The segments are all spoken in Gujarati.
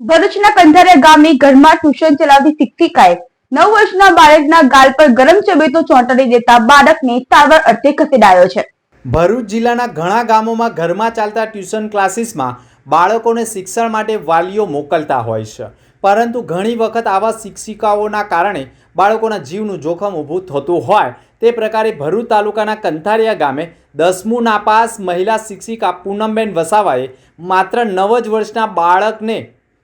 ભરૂચના કંધારિયા ગામે ઘરમાં ટ્યુશન ચલાવતી શિક્ષિકાએ નવ વર્ષના બાળકના ગાલ પર ગરમ ચબેતો ચોંટાડી દેતા બાળકને સારવાર અર્થે ખસેડાયો છે. ભરૂચ જિલ્લાના ઘણા ગામોમાં ઘરમાં ચાલતા ટ્યુશન ક્લાસીસમાં બાળકોને શિક્ષણ માટે વાલીઓ મોકલતા હોય છે. પરંતુ ઘણી વખત આવા શિક્ષિકાઓના કારણે બાળકોના જીવનું જોખમ ઊભું થતું હોય તે પ્રકારે ભરૂચ તાલુકાના કંથારિયા ગામે દસમું નાપાસ મહિલા શિક્ષિકા પૂનમબેન વસાવાએ માત્ર નવ જ વર્ષના બાળકને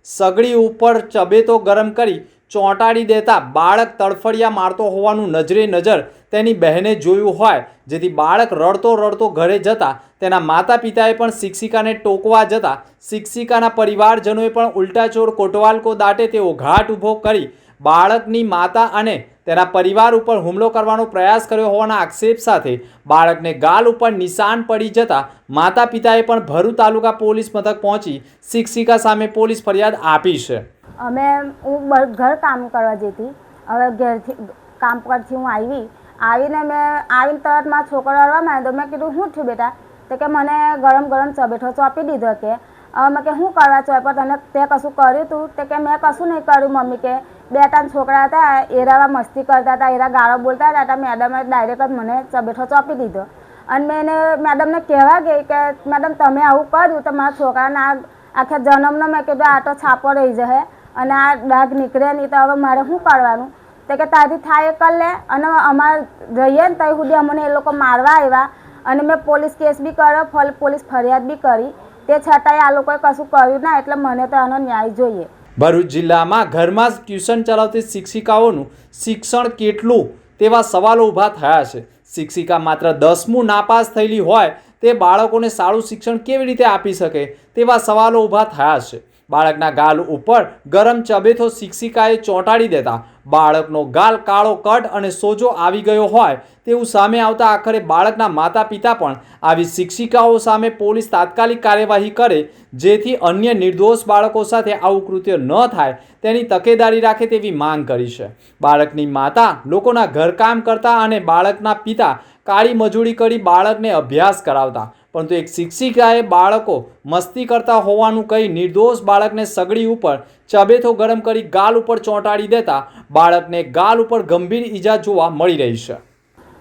સગડી ઉપર ચબેતો ગરમ કરી ચોંટાડી દેતા બાળક તડફડિયા મારતો હોવાનું નજરે નજર તેની બહેને જોયું હોય, જેથી બાળક રડતો રડતો ઘરે જતા તેના માતા પિતાએ પણ શિક્ષિકાને ટોકવા જતા શિક્ષિકાના પરિવારજનોએ પણ ઉલટાચોર કોટવાલકો દાટે તેઓ ઘાટ ઊભો કરી બાળકની માતા અને તેના પરિવાર ઉપર હુમલો કરવાનો પ્રયાસ કર્યો હોવાના આક્ષેપ સાથે બાળકને ગાલ ઉપર નિશાન પડી જતા માતા પિતાએ પણ ભરૂચ તાલુકા પોલીસ મથક પહોંચી શિક્ષિકા સામે પોલીસ ફરિયાદ આપી છે. અમે, હું ઘર કામ કરવા જતી હવે ઘેરથી, કામ પરથી હું આવી. આવીને મેં, આવીને તરત મારા છોકરો રડવા માંડ્યો. મેં કીધું શું થયું બેટા? તો કે, મને ગરમ ગરમ ચબેઠો ચોપી દીધો કે હવે મેં કે શું કરવા છો? પણ તને તે કશું કર્યું તું? તે કે મેં કશું નહીં કર્યું, મમ્મી, કે બે ત્રણ છોકરા હતા એરાવા મસ્તી કરતા હતા, એરા ગાળો બોલતા હતા, તો મેડમે ડાયરેક્ટ જ મને ચબેઠો ચોપી દીધો. અને મેં એને, મેડમને કહેવા ગઈ કે, મેડમ, તમે આવું કર્યું? તો મારા છોકરાના આખા જન્મનો મેં કીધું આ તો છાપો રહી જશે અને આ ડાઘ નીકળે નહીં, તો હવે મારે શું કરવાનું? તો કે, તારી થાય એ કર લે અને અમારે રહીએ ને ત્યાં સુધી અમને એ લોકો મારવા આવ્યા. અને મેં પોલીસ કેસ બી કર્યો પોલીસ ફરિયાદ બી કરી. તે છતાંય આ લોકોએ કશું કર્યું ના એટલે મને તો આનો ન્યાય જોઈએ. ભરૂચ જિલ્લામાં ઘરમાં જ ટ્યુશન ચલાવતી શિક્ષિકાઓનું શિક્ષણ કેટલું તેવા સવાલો ઊભા થયા છે. શિક્ષિકા માત્ર દસમું નાપાસ થયેલી હોય તે બાળકોને સારું શિક્ષણ કેવી રીતે આપી શકે તેવા સવાલો ઊભા થયા છે. બાળકના ગાલ ઉપર ગરમ ચબેથો શિક્ષિકાએ ચોંટાડી દેતા. બાળકનો ગાલ કાળો કટ અને સોજો આવી ગયો હોય તેવું સામે આવતા આખરે બાળકના માતા પિતા પણ આવી શિક્ષિકાઓ સામે પોલીસ તાત્કાલિક કાર્યવાહી કરે, જેથી અન્ય નિર્દોષ બાળકો સાથે આવું કૃત્ય ન થાય, તેની તકેદારી રાખે તેવી માંગ કરી છે. બાળકની માતા લોકોના ઘરકામ કરતા અને બાળકના પિતા કાળી મજૂરી કરી બાળકને અભ્યાસ કરાવતા. પરંતુ એક શિક્ષિકાએ બાળકો મસ્તી કરતા હોવાનું કહી નિર્દોષ બાળકને સગડી ઉપર ચબેથો ગરમ કરી ગાલ ઉપર ચોંટાડી દેતા બાળકને ગાલ ઉપર ગંભીર ઈજા જોવા મળી રહી છે.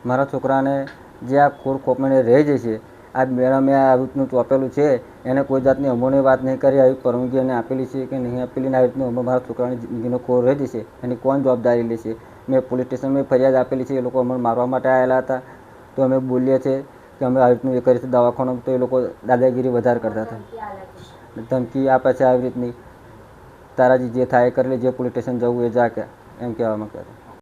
મારા છોકરાને જે આ ખોર ખોપણીને રહે છે આ મેડમે આ રીતનું ચોપેલું છે, એને કોઈ જાતની અમોની વાત નહીં કરી, આવી પરવાનગી એને આપેલી છે કે નહીં આપેલી ને આવી રીતનું અમે મારા છોકરાની જિંદગીનો ખોર રહી જશે એની કોણ જવાબદારી લેશે મેં પોલીસ સ્ટેશનમાં ફરિયાદ આપેલી છે, એ લોકો અમને મારવા માટે આવેલા હતા. તો અમે બોલીએ છીએ કે અમે આવી રીતનું એ કરી દવાખાનું તો એ લોકો દાદાગીરી વધારે કરતા હતા. ધમકી આપે છે આવી રીતની. તારાજી જે થાય એ કરી લે જે પોલીસ સ્ટેશન જવું એ જા કે એમ કહેવામાં કરે.